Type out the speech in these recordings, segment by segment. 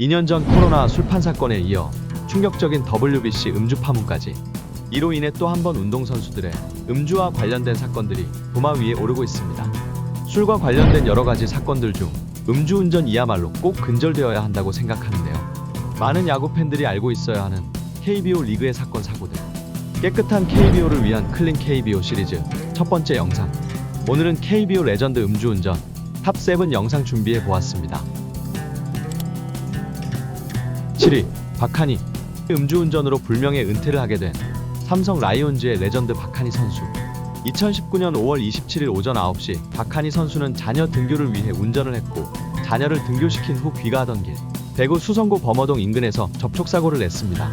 2년 전 코로나 술판 사건에 이어 충격적인 WBC 음주 파문까지 이로 인해 또 한 번 운동선수들의 음주와 관련된 사건들이 도마 위에 오르고 있습니다. 술과 관련된 여러 가지 사건들 중 음주운전 이야말로 꼭 근절되어야 한다고 생각하는데요. 많은 야구 팬들이 알고 있어야 하는 KBO 리그의 사건 사고들. 깨끗한 KBO를 위한 클린 KBO 시리즈 첫 번째 영상. 오늘은 KBO 레전드 음주운전 탑7 영상 준비해 보았습니다. 7위 박하니 음주운전으로 불명예 은퇴를 하게 된 삼성 라이온즈의 레전드 박하니 선수. 2019년 5월 27일 오전 9시 박하니 선수는 자녀 등교를 위해 운전을 했고 자녀를 등교시킨 후 귀가하던 길 대구 수성구 범어동 인근에서 접촉사고를 냈습니다.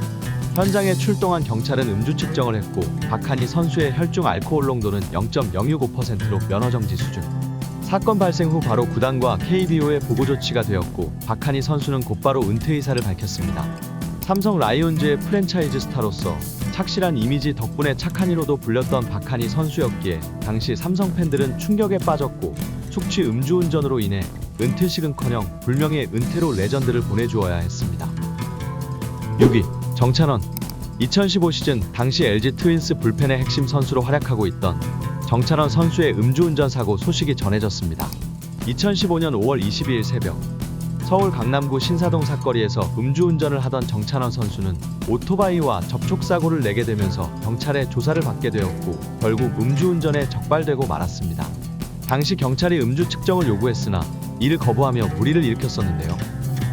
현장에 출동한 경찰은 음주 측정을 했고 박하니 선수의 혈중 알코올 농도는 0.065%로 면허정지 수준 사건 발생 후 바로 구단과 KBO에 보고 조치가 되었고 박하니 선수는 곧바로 은퇴 의사를 밝혔습니다. 삼성 라이온즈의 프랜차이즈 스타로서 착실한 이미지 덕분에 착한 이로도 불렸던 박하니 선수였기에 당시 삼성 팬들은 충격에 빠졌고 숙취 음주운전으로 인해 은퇴식은커녕 불명예 은퇴로 레전드를 보내주어야 했습니다. 6위 정찬원 2015 시즌 당시 LG 트윈스 불펜의 핵심 선수로 활약하고 있던 정찬원 선수의 음주운전 사고 소식이 전해졌습니다. 2015년 5월 22일 새벽 서울 강남구 신사동 사거리에서 음주운전을 하던 정찬원 선수는 오토바이와 접촉사고를 내게 되면서 경찰의 조사를 받게 되었고 결국 음주운전에 적발되고 말았습니다. 당시 경찰이 음주 측정을 요구했으나 이를 거부하며 무리를 일으켰었는데요.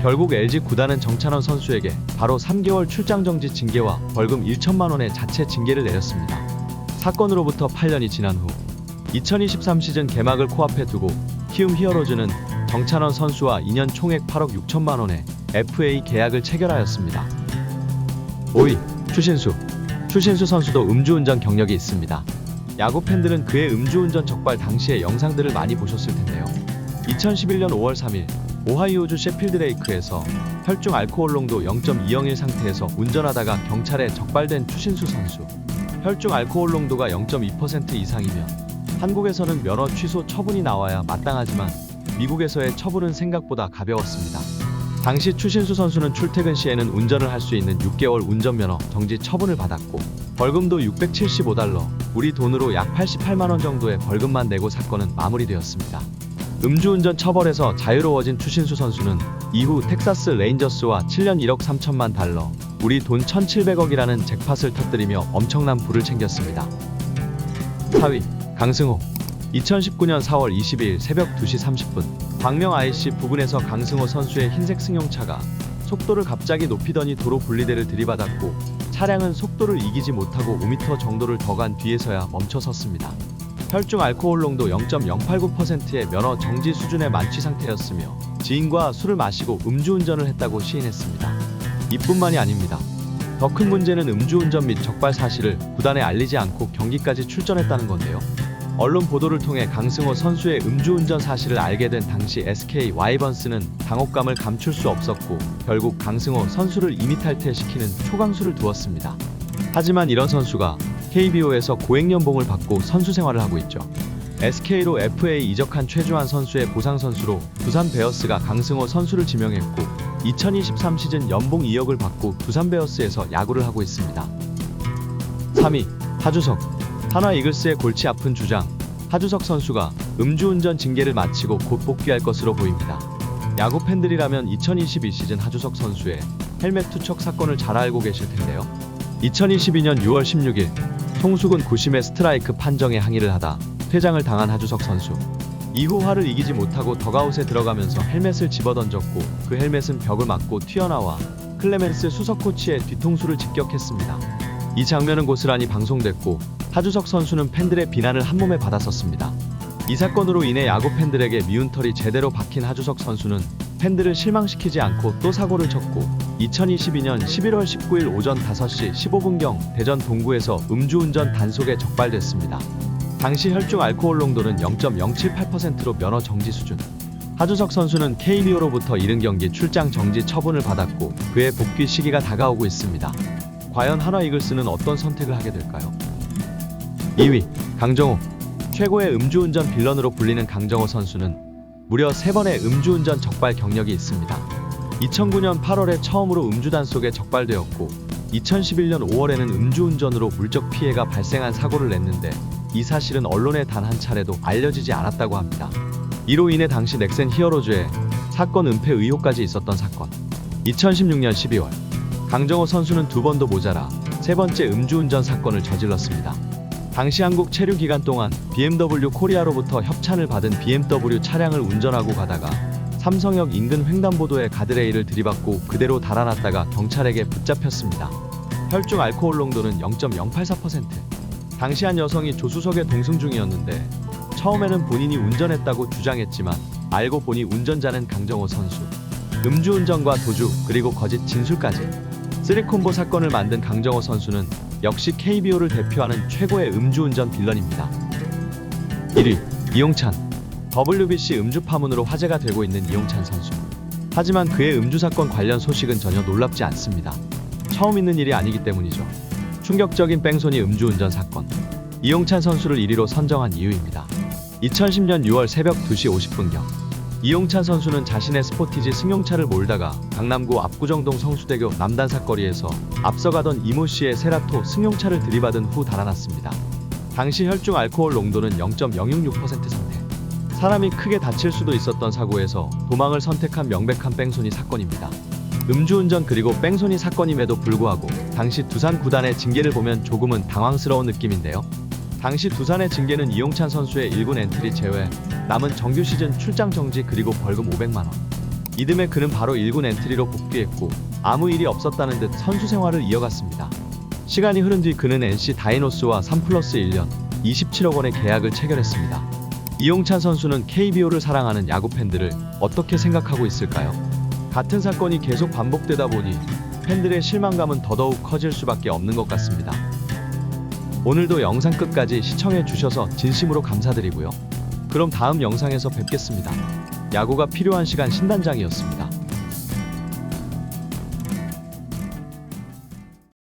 결국 LG 구단은 정찬원 선수에게 바로 3개월 출장 정지 징계와 벌금 1천만 원의 자체 징계를 내렸습니다. 사건으로부터 8년이 지난 후 2023 시즌 개막을 코앞에 두고 키움 히어로즈는 정찬원 선수와 2년 총액 8억 6천만 원의 FA 계약을 체결하였습니다. 5위 추신수 추신수 선수도 음주운전 경력이 있습니다. 야구 팬들은 그의 음주운전 적발 당시의 영상들을 많이 보셨을 텐데요. 2011년 5월 3일 오하이오주 셰필드 레이크에서 혈중 알코올 농도 0.201 상태에서 운전하다가 경찰에 적발된 추신수 선수. 혈중 알코올 농도가 0.2% 이상이면 한국에서는 면허 취소 처분이 나와야 마땅하지만 미국에서의 처분은 생각보다 가벼웠습니다. 당시 추신수 선수는 출퇴근 시에는 운전을 할 수 있는 6개월 운전면허 정지 처분을 받았고 벌금도 675달러, 우리 돈으로 약 88만 원 정도의 벌금만 내고 사건은 마무리되었습니다. 음주운전 처벌에서 자유로워진 추신수 선수는 이후 텍사스 레인저스와 7년 1억 3천만 달러, 우리 돈 1,700억이라는 잭팟을 터뜨리며 엄청난 부를 챙겼습니다. 4위 강승호 2019년 4월 22일 새벽 2시 30분 광명 IC 부근에서 강승호 선수의 흰색 승용차가 속도를 갑자기 높이더니 도로 분리대를 들이받았고 차량은 속도를 이기지 못하고 5m 정도를 더 간 뒤에서야 멈춰 섰습니다. 혈중 알코올 농도 0.089%의 면허 정지 수준의 만취 상태였으며 지인과 술을 마시고 음주운전을 했다고 시인했습니다. 이뿐만이 아닙니다. 더 큰 문제는 음주운전 및 적발 사실을 구단에 알리지 않고 경기까지 출전했다는 건데요. 언론 보도를 통해 강승호 선수의 음주운전 사실을 알게 된 당시 SK 와이번스는 당혹감을 감출 수 없었고 결국 강승호 선수를 임의탈퇴시키는 초강수를 두었습니다. 하지만 이런 선수가 KBO에서 고액 연봉을 받고 선수 생활을 하고 있죠. SK로 FA 이적한 최주환 선수의 보상 선수로 두산 베어스가 강승호 선수를 지명했고 2023 시즌 연봉 2억을 받고 두산 베어스에서 야구를 하고 있습니다. 3위 하주석 한화 이글스의 골치 아픈 주장 하주석 선수가 음주운전 징계를 마치고 곧 복귀할 것으로 보입니다. 야구 팬들이라면 2022 시즌 하주석 선수의 헬멧 투척 사건을 잘 알고 계실 텐데요. 2022년 6월 16일 송수근 구심의 스트라이크 판정에 항의를 하다 퇴장을 당한 하주석 선수. 이후 화를 이기지 못하고 더가웃에 들어가면서 헬멧을 집어던졌고 그 헬멧은 벽을 맞고 튀어나와 클레멘스 수석 코치의 뒤통수를 직격했습니다. 이 장면은 고스란히 방송됐고 하주석 선수는 팬들의 비난을 한몸에 받았었습니다. 이 사건으로 인해 야구 팬들에게 미운 털이 제대로 박힌 하주석 선수는 팬들을 실망시키지 않고 또 사고를 쳤고 2022년 11월 19일 오전 5시 15분경 대전 동구에서 음주운전 단속에 적발됐습니다. 당시 혈중 알코올 농도는 0.078%로 면허 정지 수준. 하주석 선수는 KBO로부터 이른 경기 출장 정지 처분을 받았고 그의 복귀 시기가 다가오고 있습니다. 과연 한화 이글스는 어떤 선택을 하게 될까요? 2위 강정호 최고의 음주운전 빌런으로 불리는 강정호 선수는 무려 3번의 음주운전 적발 경력이 있습니다. 2009년 8월에 처음으로 음주단 속에 적발되었고 2011년 5월에는 음주운전으로 물적 피해가 발생한 사고를 냈는데 이 사실은 언론에 단 한 차례도 알려지지 않았다고 합니다. 이로 인해 당시 넥센 히어로즈에 사건 은폐 의혹까지 있었던 사건. 2016년 12월 강정호 선수는 두 번도 모자라 세 번째 음주운전 사건을 저질렀습니다. 당시 한국 체류 기간 동안 BMW 코리아로부터 협찬을 받은 BMW 차량을 운전하고 가다가 삼성역 인근 횡단보도에 가드레일을 들이받고 그대로 달아났다가 경찰에게 붙잡혔습니다. 혈중 알코올 농도는 0.084%. 당시 한 여성이 조수석에 동승 중이었는데 처음에는 본인이 운전했다고 주장했지만 알고 보니 운전자는 강정호 선수. 음주운전과 도주 그리고 거짓 진술까지. 쓰리콤보 사건을 만든 강정호 선수는 역시 KBO를 대표하는 최고의 음주운전 빌런입니다. 1위 이용찬 WBC 음주 파문으로 화제가 되고 있는 이용찬 선수. 하지만 그의 음주 사건 관련 소식은 전혀 놀랍지 않습니다. 처음 있는 일이 아니기 때문이죠. 충격적인 뺑소니 음주운전 사건. 이용찬 선수를 1위로 선정한 이유입니다. 2010년 6월 새벽 2시 50분경 이용찬 선수는 자신의 스포티지 승용차를 몰다가 강남구 압구정동 성수대교 남단사거리에서 앞서가던 이모 씨의 세라토 승용차를 들이받은 후 달아났습니다. 당시 혈중 알코올 농도는 0.066% 상태. 사람이 크게 다칠 수도 있었던 사고에서 도망을 선택한 명백한 뺑소니 사건입니다. 음주운전 그리고 뺑소니 사건임에도 불구하고 당시 두산 구단의 징계를 보면 조금은 당황스러운 느낌인데요. 당시 두산의 징계는 이용찬 선수의 1군 엔트리 제외, 남은 정규 시즌 출장 정지 그리고 벌금 500만 원. 이듬해 그는 바로 1군 엔트리로 복귀했고 아무 일이 없었다는 듯 선수 생활을 이어갔습니다. 시간이 흐른 뒤 그는 NC 다이노스와 3 플러스 1년 27억 원의 계약을 체결했습니다. 이용찬 선수는 KBO를 사랑하는 야구 팬들을 어떻게 생각하고 있을까요? 같은 사건이 계속 반복되다 보니 팬들의 실망감은 더더욱 커질 수밖에 없는 것 같습니다. 오늘도 영상 끝까지 시청해 주셔서 진심으로 감사드리고요. 그럼 다음 영상에서 뵙겠습니다. 야구가 필요한 시간 신단장이었습니다.